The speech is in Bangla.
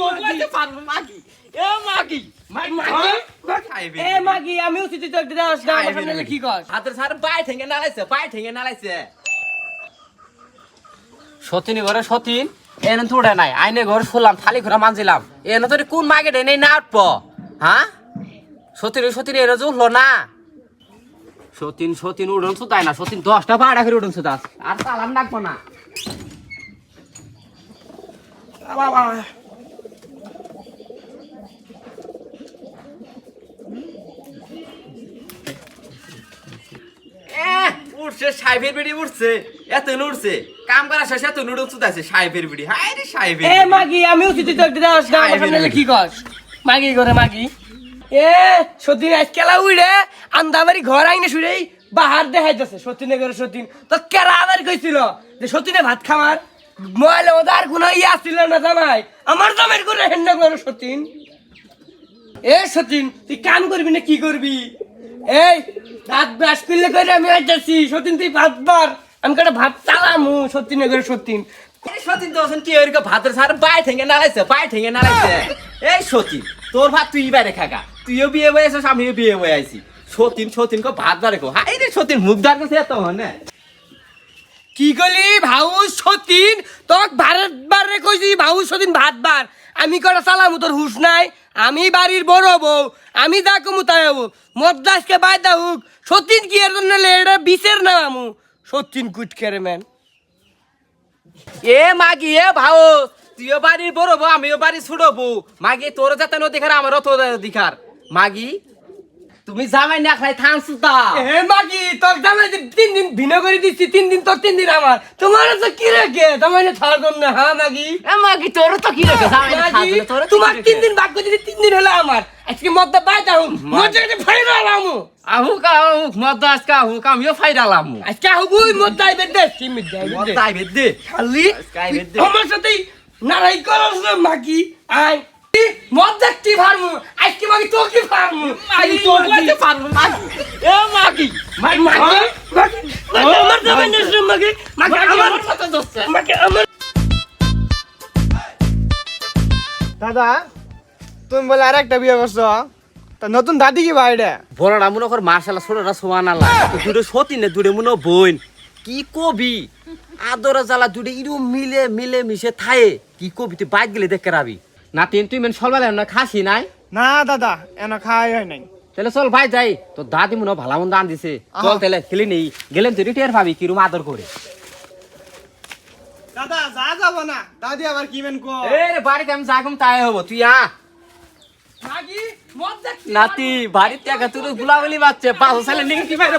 তোর কাছে পারব মাগি। এ মাগি? মাগি? খাইবে এ মাগি আমি উচিত তো একটা দাস না আমার সামনে কি কর? হাতের সার পায়ে ঠেঙে নালাইছে পায়ে ঠেঙে নালাইছে। সতীন ঘরে সতীন? এনে তো নাই। আইনে ঘর শুনলাম থালি ঘোরা মানছিলাম। এনে তো কোন মাগে নেই না উঠব হ্যাঁ? সতীন সতীন এনে উঠল না। সতীন সতীন উড়ন সুতাই না। সতীন দশটা বাড়া করে উড়ন সুতাস। আর চালান ডাকবো না। এ, উঠছে সাহেবের বিড়ি উঠছে এত উঠছে কাম করা শেষে এত নুডল চুদাইছে সাহেবের বিড়ি। হাই রে সাহেবের এ মাগি আমি উচিত তো একটা দাস না আমার সামনে কি কর মাগি করে মাগি। এ সতীন আজ কেলা উইড়ে আন্দাবাড়ি ঘর আইনে শুরেই বাহার দেখাইতেছে সতীনে করে সতীন। তো কেরা আবার কইছিল যে সতীনে ভাত খামার। ময়লা ওদার কোনো ইয়া ছিল না জামাই। আমার জামাই করে হেন্না করে সতীন। এ সতীন তুই কাম করবি না কি করবি? এই ভাত ব্রাশ করলে করে আমি আইতাছি। সতীন, তুই ভাত বার। আমি কটা ভাত চালামু, সতীনে করে সতীন। সতীন তো কি ওইরকম ভাতের সার পায়ে ঠেঙে নালাইছে পায়ে ঠেঙে নালাইছে এই সতীন, তোর ভাত তুই বাইরে খাগা তুইও বিয়ে বয়ে আছিস আমিও বিয়ে বয়ে আইছি। সতীন সতীন কো ভাত বারে কো। হাই রে সতীন, মুখ দার কাছে এত হনে? কি গলি ভাউ সতীন? তোক ভারত বারে কইছি, ভাউ সতীন ভাত বার। আমি কটা চালামু, তোর হুশ নাই। আমি বাড়ির বড় বউ, আমি যা কমু তাই হব। মদ্রাসকে বাইদা হুক, সতীন কি এর জন্য এটা বিচের না আমু সতীন কুটকেরে ম্যান। এ মাগি, এ ভাও, তুইও বাড়ির বড় বউ, আমিও বাড়ি ছোট বউ। মাগি, তোর যাতে নদীখার, আমারও তোর অধিকার মাগি তুমি জামাই না খাই থাম সুতা এ মাগি তোর জামাই তিন দিন ভিন্ন করে দিচ্ছি তিন দিন তোর তিন দিন আমার। তোমার তো কি রেখে? তোমার ছাড় না হ্যাঁ মাগি? এ মাগি তোর তো কি রেখে? জামাই না মাগি, তোর তোমার তিন দিন ভাগ্য দিতে তিন দিন হলো আমার। আজকে মদ্দা বাইদা হুক মদ্দা ফাইরা আমু। আহু কা মদ আজকে আহু আমিও ফাইরালাম আজকে হুবুই মদ্দাই বেদে সিমি দেই মদ তাই বেদে খালি আজকে আই বেদে আমার সাথে নারাই করস না মাকি কি? ফার্মু আজকে মাগি তো কি ফার্মু আই তো মাগি। এ মাগি। মাগি মাগি মাগি। আমার নেছ মাগি। মাগি আমার দোস্ত মাগি আমার দাদা তুমি বলে আর একটা বিয়ে করছ। তা নতুন দাদি কি বাইরে বড়রা মনে কর মার্শাল্লাহ ছোটরা সোয়ান আল্লাহ। দুটো সতীনে দুটো মনে বোন। কি কবি? আদর জ্বালা দুটো ইরু মিলে মিলে মিশে থায়ে। কি কবি? তুই বাইক গেলে দেখতে রাবি না তিন তুই মেন সলবা না খাসি নাই? না দাদা এনে খাই হয় নাই। তাহলে চল ভাই যাই তো দাদি মনে ভালো মন্দ আন দিছে চল তাহলে খেলি নেই। গেলেন তুই রিটায়ার ভাবি কিরম আদর করে। দাদা যা যাব না। দাদি আবার কি মেন কো এ বাড়িতে আমি যাগুম তাই হব তুই আ। নাতি বাড়িতে একা তুই গুলাগুলি বাচ্চা পাঁচ নিয়ে কি বাইরে